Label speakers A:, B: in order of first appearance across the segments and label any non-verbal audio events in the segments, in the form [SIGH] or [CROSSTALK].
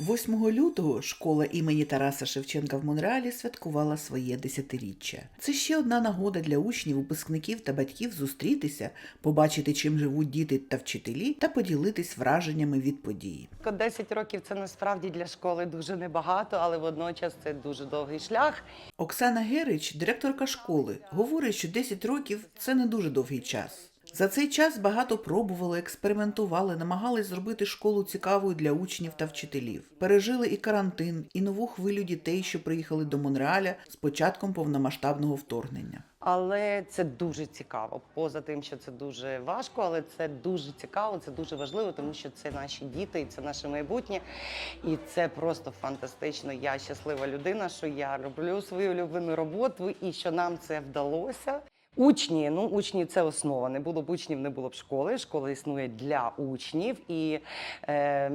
A: 8 лютого школа імені Тараса Шевченка в Монреалі святкувала своє десятиріччя. Це ще одна нагода для учнів, випускників та батьків зустрітися, побачити, чим живуть діти та вчителі, та поділитись враженнями від події.
B: 10 років це насправді для школи дуже небагато, але водночас це дуже довгий шлях.
A: Оксана Герич, директорка школи, говорить, що 10 років це не дуже довгий час. За цей час багато пробували, експериментували, намагались зробити школу цікавою для учнів та вчителів. Пережили і карантин, і нову хвилю дітей, що приїхали до Монреаля з початком повномасштабного вторгнення.
B: Але це дуже цікаво. Поза тим, що це дуже важко, але це дуже цікаво, це дуже важливо, тому що це наші діти, і це наше майбутнє. І це просто фантастично. Я щаслива людина, що я роблю свою улюблену роботу і що нам це вдалося. Учні, ну учні це основа. Не було б учнів, не було б школи. Школа існує для учнів, і е,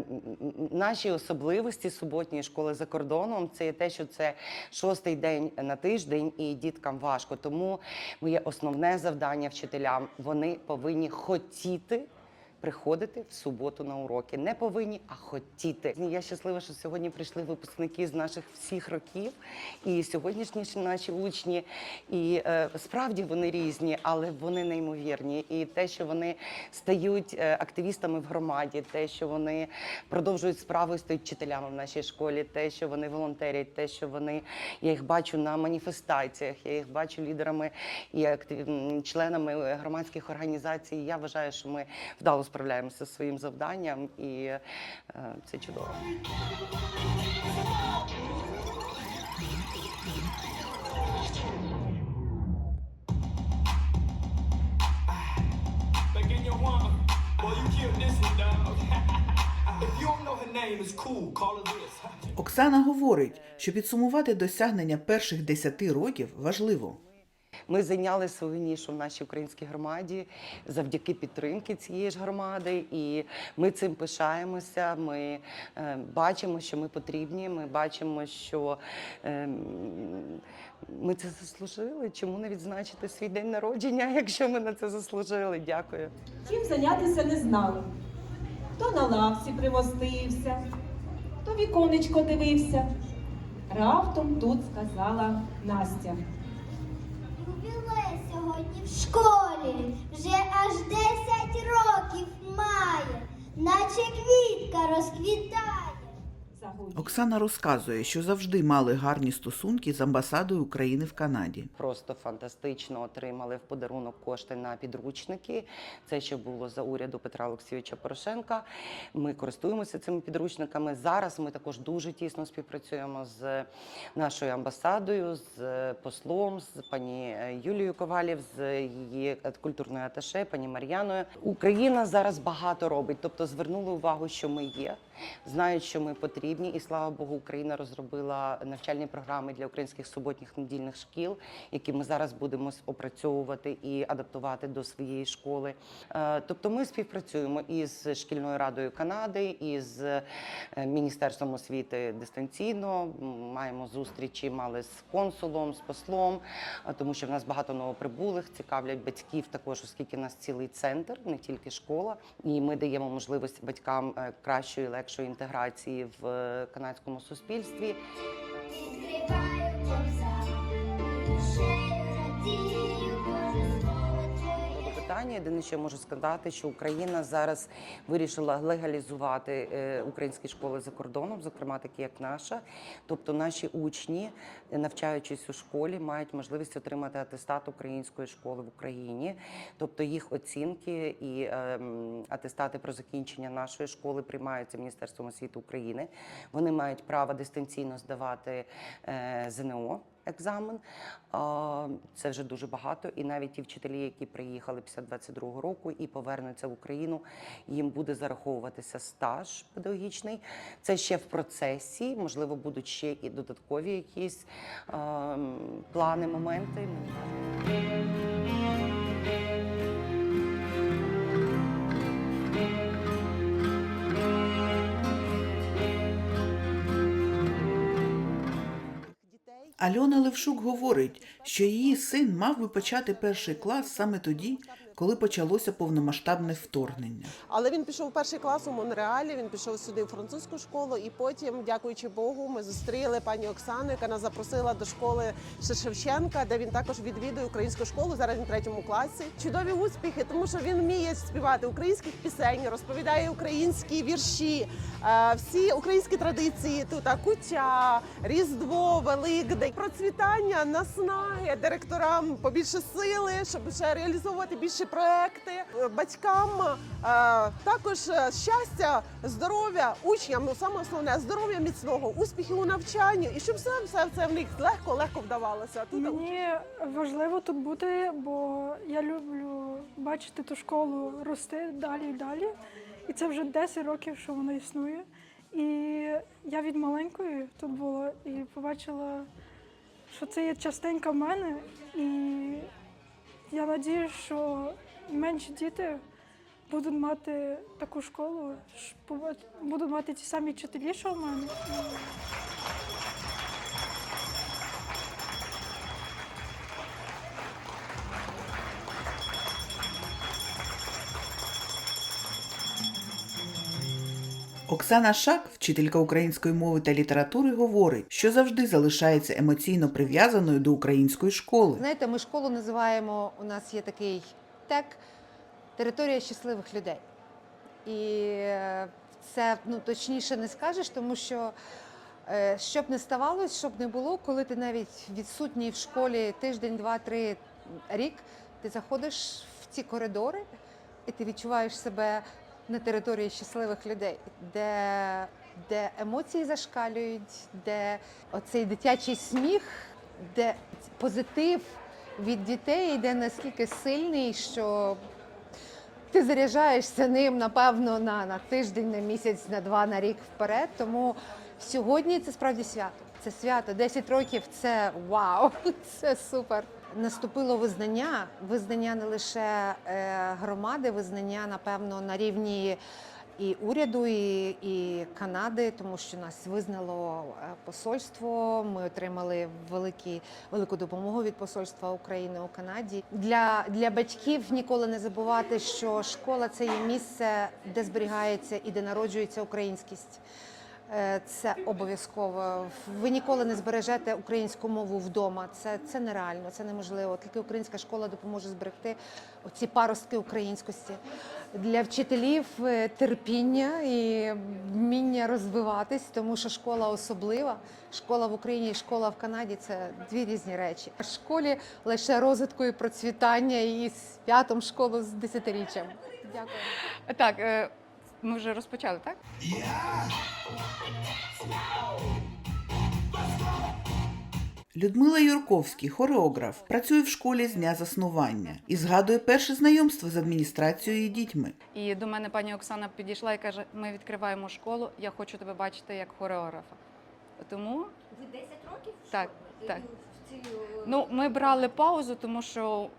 B: наші особливості суботньої школи за кордоном це є те, що це шостий день на тиждень, і діткам важко. Тому моє основне завдання вчителям вони повинні хотіти. Приходити в суботу на уроки не повинні, а хотіти. Я щаслива, що сьогодні прийшли випускники з наших всіх років, і сьогоднішні наші учні. І е, справді вони різні, але вони неймовірні. І те, що вони стають е, активістами в громаді, те, що вони продовжують справу і стають вчителями в нашій школі, те, що вони волонтерять, те, що вони я їх бачу на маніфестаціях, я їх бачу лідерами і актив... членами громадських організацій. Я вважаю, що ми вдало справляємося зі своїм завданням, і е, це чудово.
C: Her this.
A: Оксана говорить, що підсумувати досягнення перших 10 років важливо.
B: Ми зайняли свою нішу в нашій українській громаді завдяки підтримки цієї ж громади, і ми цим пишаємося. Ми е, бачимо, що ми потрібні. Ми бачимо, що е, ми це заслужили. Чому не відзначити свій день народження, [LAUGHS] якщо ми на це заслужили? Дякую.
D: Чим зайнятися не знали. Хто на лавці примостився, хто віконечко дивився. Раптом тут сказала Настя.
E: Ювілей сьогодні в школі вже аж 10 років має, наче квітка розквітає.
A: Оксана розказує, що завжди мали гарні стосунки з амбасадою України в Канаді.
B: Просто фантастично отримали в подарунок кошти на підручники. Це ще було за уряду Петра Олексійовича Порошенка. Ми користуємося цими підручниками. Зараз ми також дуже тісно співпрацюємо з нашою амбасадою, з послом, з пані Юлією Ковалів, з її культурною аташе, пані Мар'яною. Україна зараз багато робить, тобто звернули увагу, що ми є, знають, що ми потрібні, і слава Богу, Україна розробила навчальні програми для українських суботніх недільних шкіл, які ми зараз будемо опрацьовувати і адаптувати до своєї школи. Е, Тобто, ми співпрацюємо із шкільною радою Канади, із е, міністерством освіти дистанційно. Маємо зустрічі, мали з консулом, з послом, е, тому що в нас багато новоприбулих цікавлять батьків також, оскільки в нас цілий центр, не тільки школа, і ми даємо можливість батькам кращої, легшої інтеграції в канадському суспільстві.
E: Відкриваю
B: питання єдине, що я можу сказати, що Україна зараз вирішила легалізувати е, українські школи за кордоном, зокрема такі як наша. Тобто наші учні, навчаючись у школі, мають можливість отримати атестат української школи в Україні. Тобто їх оцінки і е, атестати про закінчення нашої школи приймаються Міністерством освіти України. Вони мають право дистанційно здавати е, ЗНО екзамен. Це вже дуже багато. І навіть ті вчителі, які приїхали після 22-го року і повернуться в Україну, їм буде зараховуватися стаж педагогічний. Це ще в процесі. Можливо, будуть ще і додаткові якісь а, м, плани, моменти.
A: Альона Левшук говорить, що її син мав би почати перший клас саме тоді, коли почалося повномасштабне вторгнення.
F: Але він пішов перший клас у Монреалі. Він пішов сюди в французьку школу, і потім, дякуючи Богу, ми зустріли пані Оксану, яка нас запросила до школи Шевченка, де він також відвідує українську школу. Зараз він в третьому класі. Чудові успіхи, тому що він вміє співати українських пісень, розповідає українські вірші, е, всі українські традиції. Тут а, куття, різдво, великдень, процвітання, наснаги директорам побільше сили, щоб ще реалізовувати більше проекти. Е, Батькам е, також е, щастя, здоров'я, учням. Ну саме основне здоров'я міцного, успіхів у навчанні, і щоб все, все це в них легко, легко вдавалося. Тут
G: Мені важливо тут бути, бо я люблю бачити ту школу рости далі і далі. І це вже 10 років, що вона існує. І я від маленької тут була і побачила, що це є частинка мене. І я надію, що менші діти будуть мати таку школу, будуть мати ті самі вчителі, що в мене.
A: Оксана Шак, вчителька української мови та літератури, говорить, що завжди залишається емоційно прив'язаною до української школи.
H: Знаєте, ми школу називаємо, у нас є такий тег територія щасливих людей. І е, це ну, точніше не скажеш, тому що е, щоб не ставалось, щоб не було, коли ти навіть відсутній в школі тиждень, два, три рік, ти заходиш в ці коридори і ти відчуваєш себе на території щасливих людей, де, де емоції зашкалюють, де оцей дитячий сміх, де позитив від дітей йде наскільки сильний, що ти заряджаєшся ним, напевно, на, на тиждень, на місяць, на два, на рік вперед. Тому сьогодні це справді свято. Це свято. 10 років це вау, [LAUGHS] це супер. Наступило визнання, визнання не лише е, громади, визнання, напевно, на рівні і уряду, і, і Канади, тому що нас визнало е, посольство. Ми отримали великі, велику допомогу від посольства України у Канаді. Для, для батьків ніколи не забувати, що школа це є місце, де зберігається і де народжується українськість. Е, Це обов'язково. Ви ніколи не збережете українську мову вдома. Це, це нереально, це неможливо. Тільки українська школа допоможе зберегти ці паростки українськості. Для вчителів е, терпіння і вміння розвиватись, тому що школа особлива. Школа в Україні і школа в Канаді це дві різні речі. В школі лише розвитку і процвітання і святом школу з десятиріччям. Дякую.
I: Так, е, ми вже розпочали, так?
A: Людмила Юрковський, хореограф, працює в школі з дня заснування і згадує перше знайомство з адміністрацією і дітьми.
I: І до мене пані Оксана підійшла і каже: ми відкриваємо школу, я хочу тебе бачити як хореографа. Тому
E: Ви 10 років? в
I: Так,
E: школі?
I: так. Ну, ми брали паузу, тому що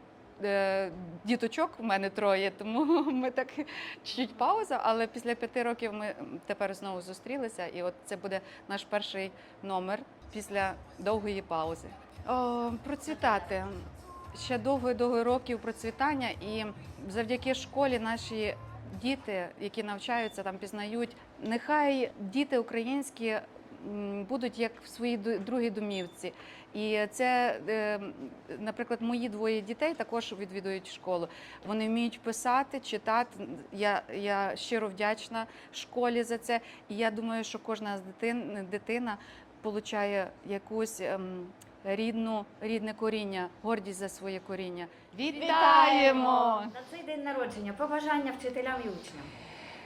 I: діточок в мене троє, тому [LAUGHS] ми так чуть пауза. Але після п'яти років ми тепер знову зустрілися, і от це буде наш перший номер після довгої паузи. О, процвітати ще довго-довго років процвітання, і завдяки школі наші діти, які навчаються там, пізнають, нехай діти українські будуть як в своїй другій домівці. І це, е, наприклад, мої двоє дітей також відвідують школу. Вони вміють писати, читати. Я, я щиро вдячна школі за це. І я думаю, що кожна з дитин, дитина отримує якусь ем, рідну, рідне коріння, гордість за своє коріння. Вітаємо!
J: На цей день народження побажання вчителям і учням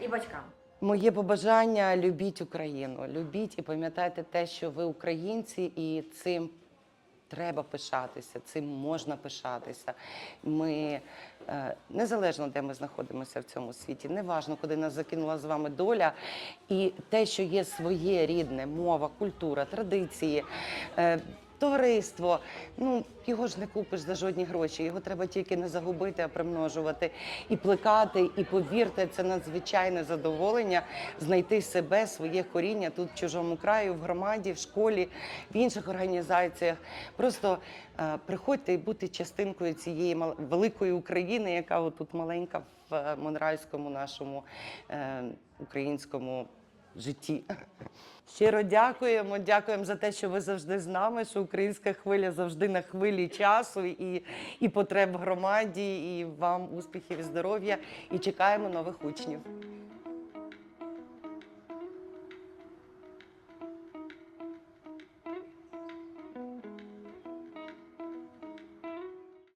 J: і батькам.
B: Моє побажання любіть Україну, любіть і пам'ятайте те, що ви українці, і цим треба пишатися, цим можна пишатися. Ми е, незалежно де ми знаходимося в цьому світі, неважно, куди нас закинула з вами доля, і те, що є своє рідне, мова, культура, традиції. Товариство. Ну його ж не купиш за жодні гроші. Його треба тільки не загубити, а примножувати і плекати. І повірте, це надзвичайне задоволення знайти себе, своє коріння тут в чужому краю, в громаді, в школі, в інших організаціях. Просто е, приходьте і бути частинкою цієї великої України, яка отут маленька в е, монреальському нашому е, українському житті. Щиро дякуємо. Дякуємо за те, що ви завжди з нами. Що українська хвиля завжди на хвилі часу і, і потреб громаді. І вам успіхів і здоров'я. І чекаємо нових учнів.